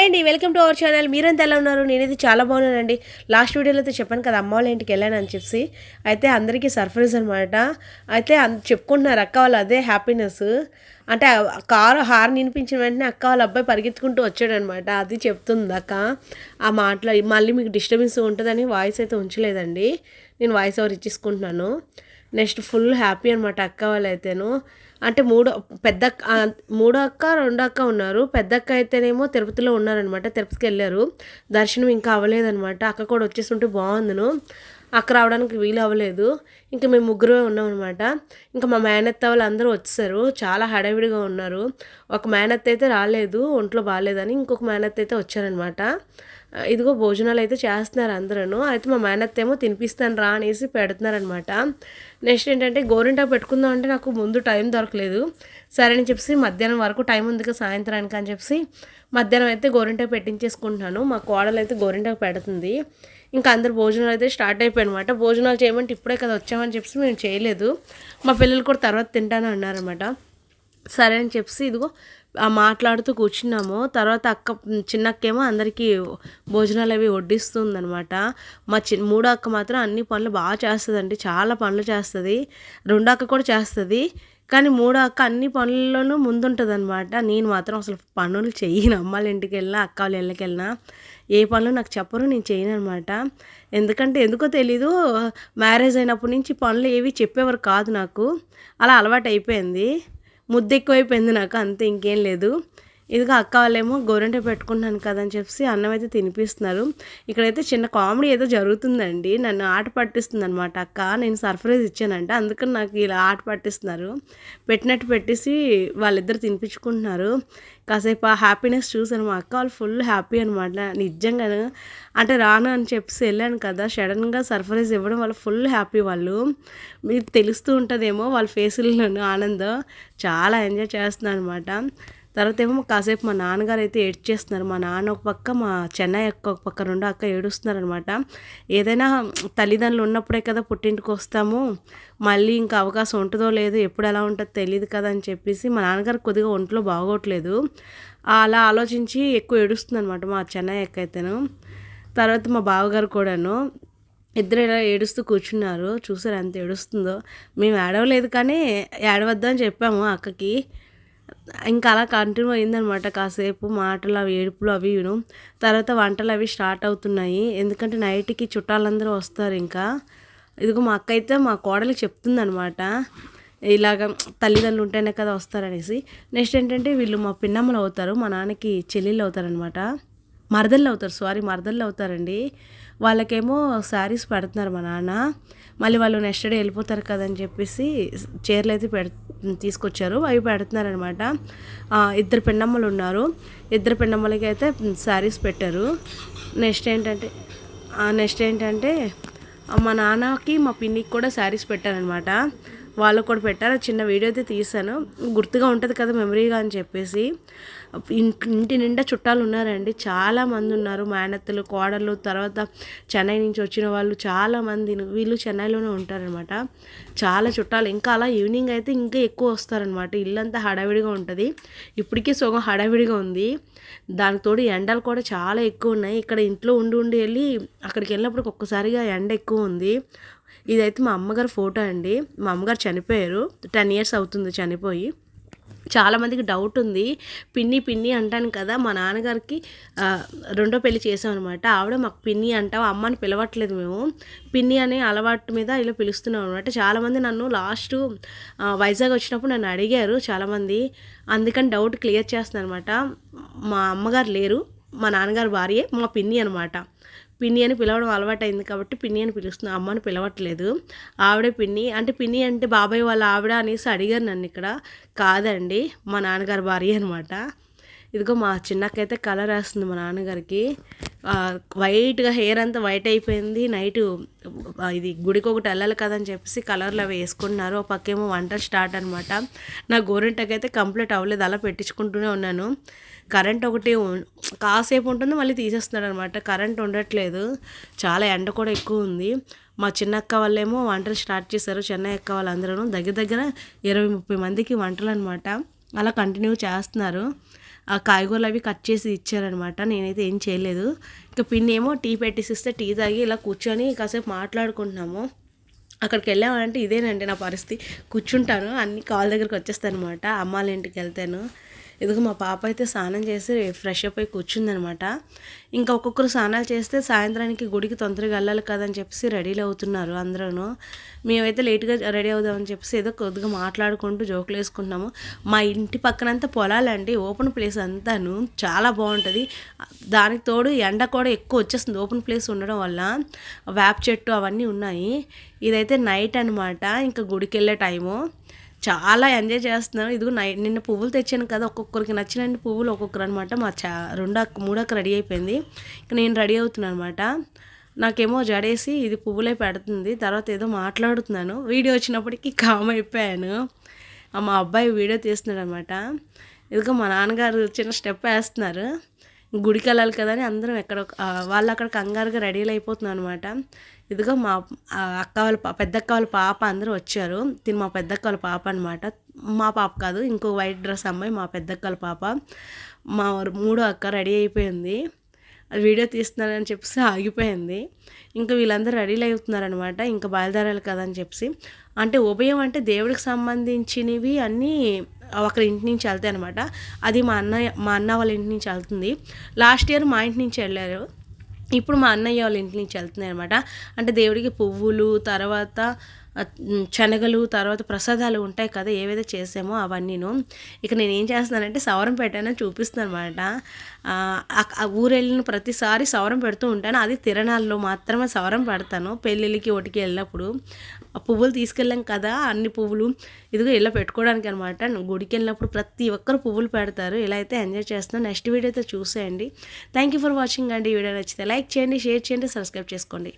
Hi అండి welcome to our channel. మీరంతా ఎలా ఉన్నారు? నేనైతే చాలా బాగున్నానండి. లాస్ట్ వీడియోలో అయితే చెప్పాను కదా అమ్మ వాళ్ళ ఇంటికి వెళ్ళాను అని చెప్పి అయితే అందరికీ సర్ప్రైజ్ అనమాట అయితే చెప్పుకుంటున్నారు అక్క వాళ్ళు అదే హ్యాపీనెస్. అంటే కారు హార్న్ వినిపించిన వెంటనే అక్క వాళ్ళ అబ్బాయి పరిగెత్తుకుంటూ వచ్చాడనమాట అది చెప్తుంది అక్క. ఆ మాటలో మళ్ళీ మీకు డిస్టర్బెన్స్ ఉంటుందని వాయిస్ అయితే ఉంచలేదండి. నేను వాయిస్ ఓవర్ ఇచ్చేసుకుంటున్నాను. నెక్స్ట్ ఫుల్ హ్యాపీ అనమాట అక్క వాళ్ళు అయితేను. అంటే మూడో పెద్ద మూడో అక్క రెండో అక్క ఉన్నారు. పెద్ద అక్క అయితేనేమో తిరుపతిలో ఉన్నారనమాట. తిరుపతికి వెళ్ళారు. దర్శనం ఇంకా అవ్వలేదనమాట. అక్క కూడా వచ్చేస్తుంటే బాగుందిను. అక్క రావడానికి వీలు అవ్వలేదు. ఇంకా మేము ముగ్గురమే ఉన్నాం అనమాట ఇంకా మా మేనత్త వాళ్ళు అందరూ వచ్చేసారు. చాలా హడావిడిగా ఉన్నారు. ఒక మేనత్త అయితే రాలేదు. ఒంట్లో బాగాలేదని ఇంకొక మేనత్త అయితే వచ్చారనమాట. ఇదిగో భోజనాలు అయితే చేస్తున్నారు అందరూ అయితే మా మేనత్త ఏమో తినిపిస్తాను రా అనేసి పెడుతున్నారనమాట నెక్స్ట్ ఏంటంటే గోరింటా పెట్టుకుందాం అంటే నాకు ముందు టైం దొరకలేదు. సరే అని చెప్పి మధ్యాహ్నం వరకు టైం ఉంది కదా సాయంత్రానికి అని చెప్పి మధ్యాహ్నం అయితే గోరింటా పెట్టించేసుకుంటున్నాను. మా కోడలు అయితే గోరింటాకు పెడుతుంది. ఇంకా అందరు భోజనాలు అయితే స్టార్ట్ అయిపోయి అనమాట భోజనాలు చేయమంటే ఇప్పుడే కదా వచ్చామని చెప్పి మేము చేయలేదు. మా పిల్లలు కూడా తర్వాత తింటాను అన్నారనమాట సరే అని చెప్పి ఇదిగో మాట్లాడుతూ కూర్చున్నాము. తర్వాత అక్క చిన్నక్కేమో అందరికీ భోజనాలు అవి వడ్డిస్తుందనమాట మా చిన్న మూడో అక్క మాత్రం అన్ని పనులు బాగా చేస్తుందండి. చాలా పనులు చేస్తుంది. రెండో అక్క కూడా చేస్తుంది. కానీ మూడో అక్క అన్ని పనుల్లోనూ ముందుంటుంది అనమాట నేను మాత్రం అసలు పనులు చెయ్యను. అమ్మాళ్ళ ఇంటికి వెళ్ళినా అక్క వాళ్ళ ఇళ్ళకి వెళ్ళినా ఏ పనులు నాకు చెప్పరు నేను చేయను అనమాట ఎందుకంటే ఎందుకో తెలీదు మ్యారేజ్ అయినప్పటి నుంచి పనులు ఏవి చెప్పేవారు కాదు నాకు. అలా అలవాటు అయిపోయింది ముద్ద ఎక్కువైపోయింది నాకు అంతే ఇంకేం లేదు. ఇదిగో అక్క వాళ్ళేమో గోరంట పెట్టుకుంటున్నాను కదా అని చెప్పి అన్నం అయితే తినిపిస్తున్నారు. ఇక్కడైతే చిన్న కామెడీ ఏదో జరుగుతుందండి. నన్ను ఆట పట్టిస్తుంది అనమాట అక్క. నేను సర్ప్రైజ్ ఇచ్చానంట. అందుకని నాకు ఇలా ఆట పట్టిస్తున్నారు. పెట్టినట్టు పెట్టేసి వాళ్ళిద్దరు తినిపించుకుంటున్నారు. కాసేపు ఆ హ్యాపీనెస్ చూసాను మా అక్క వాళ్ళు ఫుల్ హ్యాపీ అనమాట నిజంగాను అంటే రాను అని చెప్పేసి వెళ్ళాను కదా. సడన్గా సర్ప్రైజ్ ఇవ్వడం వల్ల ఫుల్ హ్యాపీ వాళ్ళు. మీకు తెలుస్తూ ఉంటుందేమో వాళ్ళ ఫేసుల్లోనూ ఆనందం. చాలా ఎంజాయ్ చేస్తున్నాను అనమాట తర్వాత ఏమో కాసేపు మా నాన్నగారు అయితే ఏడ్చేస్తున్నారు. మా నాన్న ఒక పక్క మా చెన్నై అక్క ఒక పక్క రెండు అక్క ఏడుస్తున్నారు అనమాట ఏదైనా తల్లిదండ్రులు ఉన్నప్పుడే కదా పుట్టింటికి వస్తాము. మళ్ళీ ఇంకా అవకాశం ఉంటుందో లేదో ఎప్పుడు ఎలా ఉంటుందో తెలియదు కదా అని చెప్పేసి మా నాన్నగారు కొద్దిగా ఒంట్లో బాగోట్లేదు. అలా ఆలోచించి ఎక్కువ ఏడుస్తుందనమాట మా చెన్నై అక్క అయితేను. తర్వాత మా బావగారు కూడాను ఇద్దరు ఇలా ఏడుస్తూ కూర్చున్నారు. చూసారు ఎంత ఏడుస్తుందో. మేము ఏడవలేదు కానీ ఏడవద్దని చెప్పాము అక్కకి. ఇంకా అలా కంటిన్యూ అయిందనమాట. కాసేపు మాటలు అవి ఏడుపులు అవి విను. తర్వాత వంటలు అవి స్టార్ట్ అవుతున్నాయి. ఎందుకంటే నైట్కి చుట్టాలందరూ వస్తారు ఇంకా. ఇదిగో మా అక్క అయితే మా కోడలికి చెప్తుందనమాట. ఇలాగ తల్లిదండ్రులు ఉంటేనే కదా వస్తారనేసి. నెక్స్ట్ ఏంటంటే వీళ్ళు మా పిన్నమ్మలు అవుతారు మా నాన్నకి చెల్లెళ్ళు అవుతారనమాట. మరదళ్ళు అవుతారు సారీ మరదళ్ళు అవుతారండి. వాళ్ళకేమో శారీస్ పెడుతున్నారు మా నాన్న. మళ్ళీ వాళ్ళు నెక్స్ట్ డే వెళ్ళిపోతారు కదని చెప్పేసి చీరలు అయితే పెడ తీసుకొచ్చారు. అవి పెడుతున్నారనమాట. ఇద్దరు పెండమ్మలు ఉన్నారు. ఇద్దరు పెండమ్మలకి అయితే శారీస్ పెట్టారు. నెక్స్ట్ ఏంటంటే నెక్స్ట్ ఏంటంటే మా నాన్నకి మా పిన్నికి కూడా శారీస్ పెట్టారనమాట. వాళ్ళకు కూడా పెట్టారు. చిన్న వీడియో అయితే తీశాను. గుర్తుగా ఉంటుంది కదా మెమరీగా అని చెప్పేసి. ఇంటి నిండా చుట్టాలు ఉన్నారండి. చాలా మంది ఉన్నారు. మేనత్తలు కోడలు తర్వాత చెన్నై నుంచి వచ్చిన వాళ్ళు చాలా మంది వీళ్ళు చెన్నైలోనే ఉంటారనమాట చాలా చుట్టాలు. ఇంకా అలా ఈవినింగ్ అయితే ఇంకా ఎక్కువ వస్తారనమాట ఇల్లంతా హడావిడిగా ఉంటుంది. ఇప్పటికీ సుగం హడావిడిగా ఉంది. దానికి తోడు ఎండలు కూడా చాలా ఎక్కువ ఉన్నాయి. ఇక్కడ ఇంట్లో ఉండి ఉండి వెళ్ళి అక్కడికి వెళ్ళినప్పుడు ఒక్కసారిగా ఎండ ఎక్కువ ఉంది. ఇదైతే మా అమ్మగారు ఫోటో అండి. మా అమ్మగారు చనిపోయారు. టెన్ ఇయర్స్ అవుతుంది చనిపోయి. చాలామందికి డౌట్ ఉంది. పిన్ని పిన్ని అంటాను కదా మా నాన్నగారికి రెండో పెళ్ళి చేసామన్నమాట ఆవిడ మాకు పిన్ని అంటావు అమ్మని పిలవట్లేదు మేము. పిన్ని అనే అలవాటు మీద ఇలా పిలుస్తున్నాం అనమాట చాలామంది నన్ను లాస్ట్ వైజాగ్ వచ్చినప్పుడు నన్ను అడిగారు చాలామంది అందుకని డౌట్ క్లియర్ చేస్తున్నాను అనమాట మా అమ్మగారు లేరు. మా నాన్నగారు భార్యే మా పిన్ని అనమాట పిన్ని అని పిలవడం అలవాటైంది కాబట్టి పిన్ని అని పిలుస్తుంది అమ్మని పిలవట్లేదు. ఆవిడే పిన్ని అంటే పిన్ని అంటే బాబాయ్ వాళ్ళ ఆవిడ అనేసి అడిగారు నన్ను ఇక్కడ. కాదండి మా నాన్నగారు భార్య అనమాట ఇదిగో మా చిన్నకైతే కలర్ వేస్తుంది మా నాన్నగారికి. వైట్గా హెయిర్ అంతా వైట్ అయిపోయింది. నైట్ ఇది గుడికి ఒకటి వెళ్ళాలి కదని చెప్పేసి కలర్లు అవి వేసుకుంటున్నారు. ఒక పక్కేమో వంట స్టార్ట్ అనమాట నా గోరింటకి అయితే కంప్లీట్ అవ్వలేదు అలా పెట్టించుకుంటూనే ఉన్నాను. కరెంట్ ఒకటి కాసేపు ఉంటుంది మళ్ళీ తీసేస్తున్నాడు అనమాట కరెంట్ ఉండట్లేదు. చాలా ఎండ కూడా ఎక్కువ ఉంది. మా చిన్న అక్క వాళ్ళేమో వంటలు స్టార్ట్ చేశారు. చెన్నై అక్క వాళ్ళందరూ దగ్గర దగ్గర ఇరవై ముప్పై మందికి వంటలు అనమాట అలా కంటిన్యూ చేస్తున్నారు. ఆ కాయగూరలు అవి కట్ చేసి ఇచ్చారనమాట. నేనైతే ఏం చేయలేదు. ఇంకా పిన్నేమో ఏమో టీ పెట్టేసిస్తే టీ తాగి ఇలా కూర్చొని కాసేపు మాట్లాడుకుంటున్నాము. అక్కడికి వెళ్ళామంటే ఇదేనండి నా పరిస్థితి. కూర్చుంటాను అన్ని కాల్ దగ్గరికి వచ్చేస్తాను అనమాట అమ్మాళ్ళ ఇంటికి వెళ్తాను. ఇదిగో మా పాప అయితే స్నానం చేసి ఫ్రెష్ అప్ అయి కూర్చుందనమాట. ఇంకా ఒక్కొక్కరు స్నానాలు చేస్తే సాయంత్రానికి గుడికి తొందరగా వెళ్ళాలి కదని చెప్పేసి రెడీలు అవుతున్నారు అందరూ మేమైతే లేట్గా రెడీ అవుదామని చెప్పేసి ఏదో కొద్దిగా మాట్లాడుకుంటూ జోకులు వేసుకుంటున్నాము. మా ఇంటి పక్కనంతా పొలాలండి. ఓపెన్ ప్లేస్ అంతాను. చాలా బాగుంటుంది. దానికి తోడు ఎండ కూడా ఎక్కువ వచ్చేస్తుంది. ఓపెన్ ప్లేస్ ఉండడం వల్ల వేప చెట్టు అవన్నీ ఉన్నాయి. ఇదైతే నైట్ అనమాట ఇంకా గుడికి వెళ్ళే టైము చాలా ఎంజాయ్ చేస్తున్నాను. ఇదిగో నై నిన్న పువ్వులు తెచ్చాను కదా ఒక్కొక్కరికి నచ్చిన పువ్వులు ఒక్కొక్కరు అనమాట మా చా రెండో మూడోకి రెడీ అయిపోయింది. ఇక నేను రెడీ అవుతున్నాను అనమాట నాకేమో జడేసి ఇది పువ్వులే పెడుతుంది. తర్వాత ఏదో మాట్లాడుతున్నాను. వీడియో వచ్చినప్పటికీ కామ్ అయిపోయాను. మా అబ్బాయి వీడియో తీస్తున్నాడు అనమాట ఇదిగో మా నాన్నగారు చిన్న స్టెప్ వేస్తున్నారు. గుడికి వెళ్ళాలి కదా అని అందరం ఎక్కడ వాళ్ళు అక్కడ కంగారుగా రెడీలు అయిపోతున్నాం అనమాట ఇదిగో మా అక్క వాళ్ళ పెద్దక్క వాళ్ళ పాప అందరూ వచ్చారు. తిని మా పెద్దక్క వాళ్ళ పాప అనమాట మా పాప కాదు ఇంకో వైట్ డ్రెస్ అమ్మాయి మా పెద్దక్క వాళ్ళ పాప. మా మూడో అక్క రెడీ అయిపోయింది. వీడియో తీస్తున్నారని చెప్పేసి ఆగిపోయింది. ఇంకా వీళ్ళందరూ రెడీలు అవుతున్నారనమాట ఇంకా బయలుదేరాలి కదా అని చెప్పేసి. అంటే ఉభయం అంటే దేవుడికి సంబంధించినవి అన్నీ ఒకరి ఇంటి నుంచి వెళ్తాయి అనమాట అది మా అన్నయ్య మా అన్న వాళ్ళ ఇంటి నుంచి వెళ్తుంది. లాస్ట్ ఇయర్ మా ఇంటి నుంచి వెళ్ళారు. ఇప్పుడు మా అన్నయ్య వాళ్ళ ఇంటి నుంచి వెళ్తున్నాయి అనమాట అంటే దేవుడికి పువ్వులు తర్వాత శనగలు తర్వాత ప్రసాదాలు ఉంటాయి కదా ఏవైతే చేసామో అవన్నీను. ఇక నేను ఏం చేస్తున్నానంటే సవరం పెట్టానని చూపిస్తున్నాను అనమాట ఊరు వెళ్ళిన ప్రతిసారి సవరం పెడుతూ ఉంటాను. అది తిరణాల్లో మాత్రమే సవరం పెడతాను. పెళ్ళిళ్ళకి ఒటికి వెళ్ళినప్పుడు. ఆ పువ్వులు తీసుకెళ్ళాం కదా అన్ని పువ్వులు. ఇదిగో ఇలా పెట్టుకోవడానికి అనమాట గుడికి వెళ్ళినప్పుడు ప్రతి ఒక్కరు పువ్వులు పెడతారు. ఇలా అయితే ఎంజాయ్ చేస్తున్నాం. నెక్స్ట్ వీడియో అయితే చూసేయండి. థ్యాంక్ యూ ఫర్ వాచింగ్ అండి. వీడియో నచ్చితే లైక్ చేయండి షేర్ చేయండి సబ్స్క్రైబ్ చేసుకోండి.